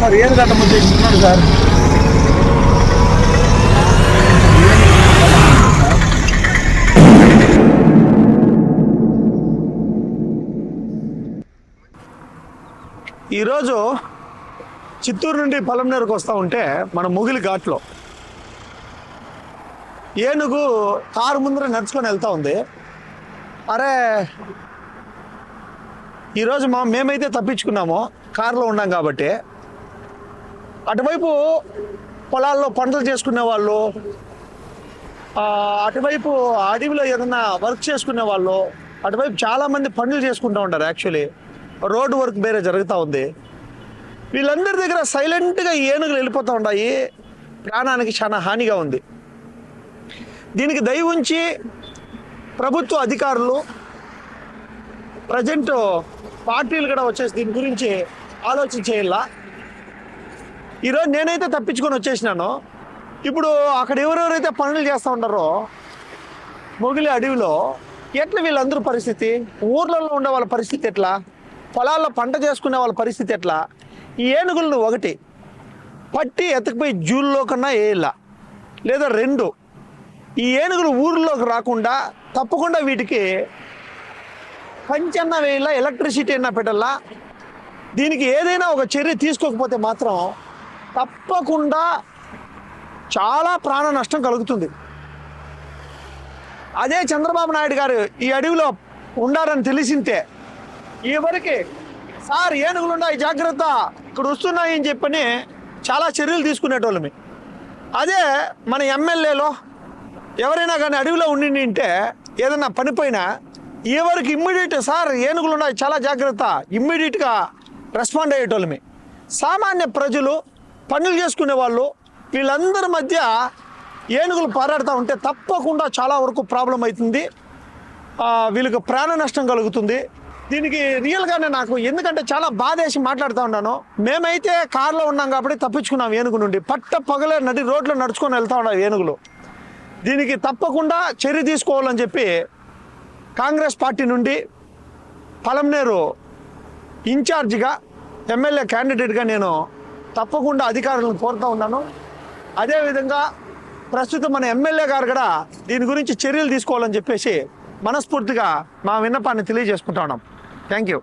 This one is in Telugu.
సార్ ఏం గంట ముందు ఇస్తున్నాడు సార్? ఈరోజు చిత్తూరు నుండి పొలంనేరుకు వస్తూ ఉంటే మన ముగిలి ఘాట్లో ఏనుగు కారు ముందర నడుచుకొని వెళ్తా ఉంది. అరే ఈరోజు మా మేమైతే తప్పించుకున్నాము కారులో ఉన్నాం కాబట్టి. అటువైపు పొలాల్లో పంటలు చేసుకునే వాళ్ళు అటువైపు అడవిలో ఏదైనా వర్క్ చేసుకునే వాళ్ళు అటువైపు చాలామంది పనులు చేసుకుంటూ ఉంటారు యాక్చువల్లీ. రోడ్డు వర్క్ వేరే జరుగుతూ ఉంది. వీళ్ళందరి దగ్గర సైలెంట్గా ఏనుగులు వెళ్ళిపోతూ ఉన్నాయి. ప్రాణానికి చాలా హానిగా ఉంది. దీనికి దయ ఉంచి ప్రభుత్వ అధికారులు ప్రజెంట్ పార్టీలు కూడా వచ్చేసి దీని గురించి ఆలోచన చేయాలా? ఈరోజు నేనైతే తప్పించుకొని వచ్చేసినాను. ఇప్పుడు అక్కడ ఎవరెవరైతే పనులు చేస్తూ ఉంటారో మొగిలి అడవిలో ఎట్లా వీళ్ళందరూ పరిస్థితి? ఊర్లలో ఉండే వాళ్ళ పరిస్థితి ఎట్లా? పొలాల్లో పంట చేసుకునే వాళ్ళ పరిస్థితి ఎట్లా? ఈ ఏనుగులను ఒకటి పట్టి ఎతకపోయి జూల్లో కన్నా వేయాల లేదా రెండు ఈ ఏనుగులు ఊర్లోకి రాకుండా తప్పకుండా వీటికి పంచన్న వేయాల ఎలక్ట్రిసిటీ అయినా పెట్టాలా? దీనికి ఏదైనా ఒక చర్య తీసుకోకపోతే మాత్రం తప్పకుండా చాలా ప్రాణ నష్టం కలుగుతుంది. అదే చంద్రబాబు నాయుడు గారు ఈ అడవిలో ఉండారని తెలిసింటే ఎవరికి? సార్ ఏనుగులు ఉన్నాయి జాగ్రత్త ఇక్కడ వస్తున్నాయి అని చెప్పని చాలా చర్యలు తీసుకునేటోళ్ళమి. అదే మన ఎమ్మెల్యేలో ఎవరైనా కానీ అడవిలో ఉండి ఉంటే ఏదైనా పనిపోయినా ఎవరికి ఇమ్మీడియట్ సార్ ఏనుగులు ఉన్నాయి చాలా జాగ్రత్త ఇమ్మీడియట్గా రెస్పాండ్ అయ్యేటోళ్ళమి. సామాన్య ప్రజలు పనులు చేసుకునే వాళ్ళు వీళ్ళందరి మధ్య ఏనుగులు పారాడుతూ ఉంటే తప్పకుండా చాలా వరకు ప్రాబ్లం అవుతుంది. వీళ్ళకి ప్రాణ నష్టం కలుగుతుంది. దీనికి రియల్గానే నాకు ఎందుకంటే చాలా బాధేసి మాట్లాడుతూ ఉన్నాను. మేమైతే కార్లో ఉన్నాం కాబట్టి తప్పించుకున్నాం ఏనుగు నుండి. పట్ట పగలే నడి రోడ్లో నడుచుకొని వెళ్తూ ఉన్నాం ఏనుగులు. దీనికి తప్పకుండా చర్య తీసుకోవాలని చెప్పి కాంగ్రెస్ పార్టీ నుండి పలంనేరు ఇన్ఛార్జిగా ఎమ్మెల్యే క్యాండిడేట్గా నేను తప్పకుండా అధికారులను కోరుతూ ఉన్నాను. అదేవిధంగా ప్రస్తుతం మన ఎమ్మెల్యే గారు కూడా దీని గురించి చర్యలు తీసుకోవాలని చెప్పేసి మనస్ఫూర్తిగా మా విన్నపాన్ని తెలియజేసుకుంటా ఉన్నాం. Thank you